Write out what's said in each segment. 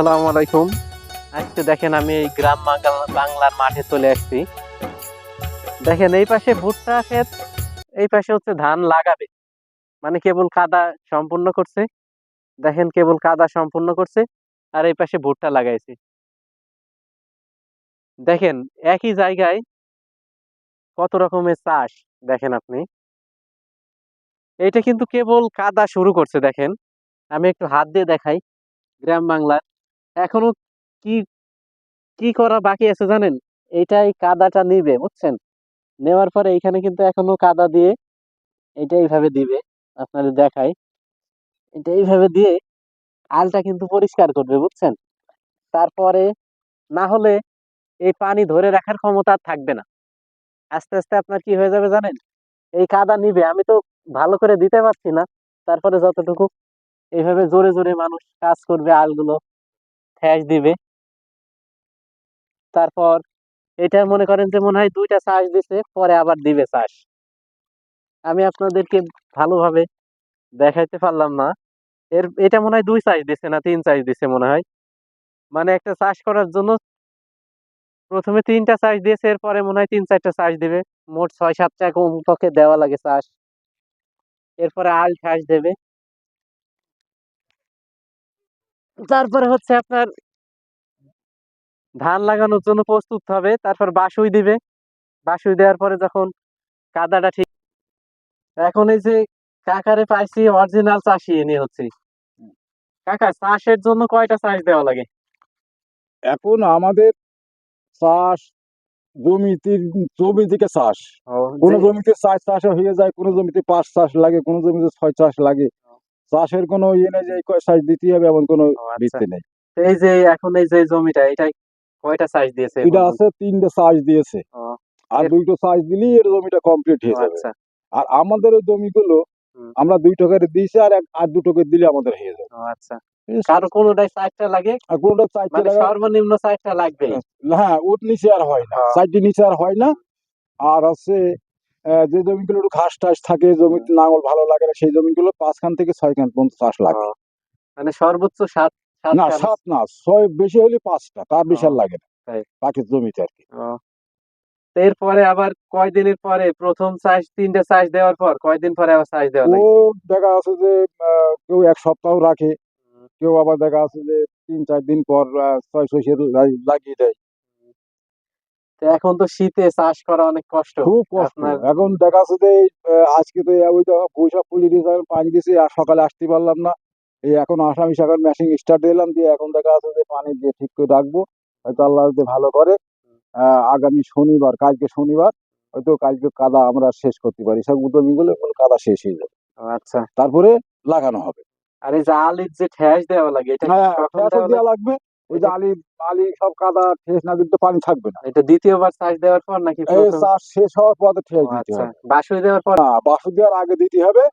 আসসালামু আলাইকুম। আজকে দেখেন আমি এই গ্রাম বাংলার মাঠে চলে আসছি। দেখেন এই পাশে ভুট্টা ক্ষেত, এই পাশে হচ্ছে ধান লাগাবে। মানে কেবল কাদা সম্পূর্ণ করছে। দেখেন কেবল কাদা সম্পূর্ণ করছে আর এই পাশে ভুট্টা লাগাইছে। দেখেন একই জায়গায় কত রকমের চাষ, দেখেন আপনি। এইটা কিন্তু কেবল কাদা শুরু করছে, দেখেন। আমি একটু হাত দিয়ে দেখাই গ্রাম বাংলার। এখনও কি কি করা বাকি আছে জানেন? এইটাই কাদাটা নিবে, বুঝছেন? নেওয়ার পরে এইখানে কিন্তু এখনও কাদা দিয়ে এটা এইভাবে দিবে, আপনাদের দেখাই। এটা এইভাবে দিয়ে আলটা কিন্তু পরিষ্কার করবে, বুঝছেন? তারপরে না হলে এই পানি ধরে রাখার ক্ষমতা আর থাকবে না। আস্তে আস্তে আপনার কি হয়ে যাবে জানেন? এই কাদা নিবে, আমি তো ভালো করে দিতে পারছি না। তারপরে যতটুকু এইভাবে জোরে জোরে মানুষ কাজ করবে আলগুলো ফ্যাস দিবে। তারপর এটা মনে করেন যে মনে হয় দুইটা চাষ দিছে, পরে আবার দিবে চাষ। আমি আপনাদেরকে ভালোভাবে দেখাইতে পারলাম না। এর, এটা মনে হয় দুই চাষ দিছে না তিন চাষ দিছে মনে হয়। মানে একটা চাষ করার জন্য প্রথমে তিনটা চাষ দিয়েছে, এরপরে মনে হয় তিন চারটা চাষ দিবে। মোট ছয় সাতটা কমপক্ষে দেওয়া লাগে চাষ। এরপরে আল ঠাস দেবে। তারপরে হচ্ছে আপনার ধান লাগানোর জন্য প্রস্তুত হবে তারপর বাসুই দিবে। বাসুই দেওয়ার পরে যখন কাদাটা ঠিক এখন এই যে কাকারে পাইছি অরিজিনাল চাষি এনে হচ্ছে। কাকা চাষের জন্য কয়টা চাষ দেওয়া লাগে? এখন আমাদের চাষ জমিতে জমি থেকে চাষ। কোন জমিতে চাষ চাষ হয়ে যায় কোন জমিতে পাঁচ চাষ লাগে কোন জমিতে ছয় চাষ লাগে। চাষের কোনো ইয়ে নেই যে এই কয় চাষ দিতে হবে এমন কোনো আচ্ছা। ভিত্তি নেই। এই যে এখন এই যে জমিটা এটা কয়টা চাষ দিয়েছে এটা আছে তিনটে চাষ দিয়েছে। আর দুইটো চাষ দিলেই এর জমিটা কমপ্লিট হয়ে যাবে। আচ্ছা। আর আমাদের ওই জমিগুলো। আমরা দুই টাকার দিয়েছি আর আর দু টাকা দিলে আমাদের হয়ে যাবে। আচ্ছা। কারও কোনোটাই চারটা লাগে? আর কোনোটা চারটে মানে লাগা সর্বনিম্ন চারটা লাগবে? হ্যাঁ ওর নিচে আর হয় না। সাইডের নিচে আর হয় না। আর হচ্ছে আহ, যে জমিগুলো একটু ঘাস টাস থাকে জমিতে নাঙল ভালো লাগে না সেই জমিগুলো পাঁচখান থেকে ছয়খান পর্যন্ত চাষ লাগে। মানে সর্বোচ্চ সাত না সাত না ছয় বেশি হলে পাঁচটা তার বেশি আর ও, লাগে না। বাকি জমিতে আর কি। এরপরে আবার কয়দিনের পরে প্রথম চাষ তিনটে চাষ দেওয়ার পর কয়দিন পরে আবার চাষ দেওয়া ও দেখা আছে যে কেউ এক সপ্তাহ রাখে কেউ আবার দেখা আছে যে তিন চার দিন পর আহ, ছয় লাগিয়ে দেয়। এখন তো শীতে চাষ করা অনেক কষ্ট। খুব কষ্ট। এখন দেখা আছে যে আজকে তো ওই বৈশাখ পুলি দিয়েছে এখন পানি দিয়েছে আর সকালে আসতে পারলাম না। এই এখন আসামি এখন মেশিন স্টার্ট দিলাম দিয়ে এখন দেখা আছে যে পানি দিয়ে ঠিক করে রাখব। হয়তো আল্লাহ যদি ভালো করে আহ, আগামী শনিবার কালকে শনিবার হয়তো কালকে কাদা আমরা শেষ করতে পারি। সব এখন কাদা শেষ হয়ে যাবে। আচ্ছা। তারপরে লাগানো হবে। আর এই যে আলির যে ঠ্যাস দেওয়া লাগে এটা হ্যাঁ দেওয়া লাগবে। ওই যে আলি আলি সব কাদা ঠেস না দিলে পানি থাকবে না। এটা দ্বিতীয়বার চাষ দেওয়ার পর নাকি এই চাষ শেষ হওয়ার পরে ঠেস দিতে আচ্ছা। হবে। বাসুই দেওয়ার পর? না বাসু দেওয়ার আগে দিতে হবে।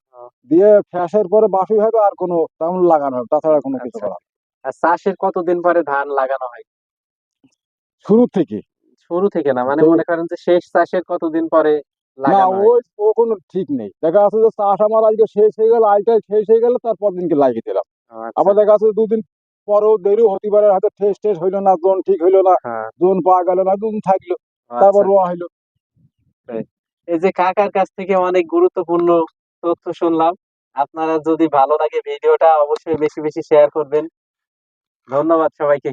দিয়ে ঠেসের পরে বাসুই হবে আর কোনো তেমন লাগানো হবে তাছাড়া কোনো কিছু আচ্ছা। করা আর চাষের কতদিন পরে ধান লাগানো হয়? শুরু থেকে। শুরু থেকে না মানে মনে করেন যে শেষ চাষের কতদিন পরে না ওই ও কোনো ঠিক নেই। দেখা যাচ্ছে যে চাষ আমার আজকে শেষ হয়ে গেল আজকে শেষ হয়ে গেল তারপর দিনকে লাগিয়ে দিলাম। আচ্ছা। আবার দেখা যাচ্ছে দুদিন পরেও দেরি হতে পারে হয়তো ঠেস টেস হইল না জোন ঠিক হইল না হ্যাঁ। জোন পাওয়া গেল না জোন থাকল তারপর আচ্ছা। রোয়া হইল। এই যে কাকার কাছ থেকে অনেক গুরুত্বপূর্ণ তথ্য শুনলাম আপনারা যদি ভালো লাগে ভিডিওটা অবশ্যই বেশি বেশি শেয়ার করবেন। ধন্যবাদ সবাইকে।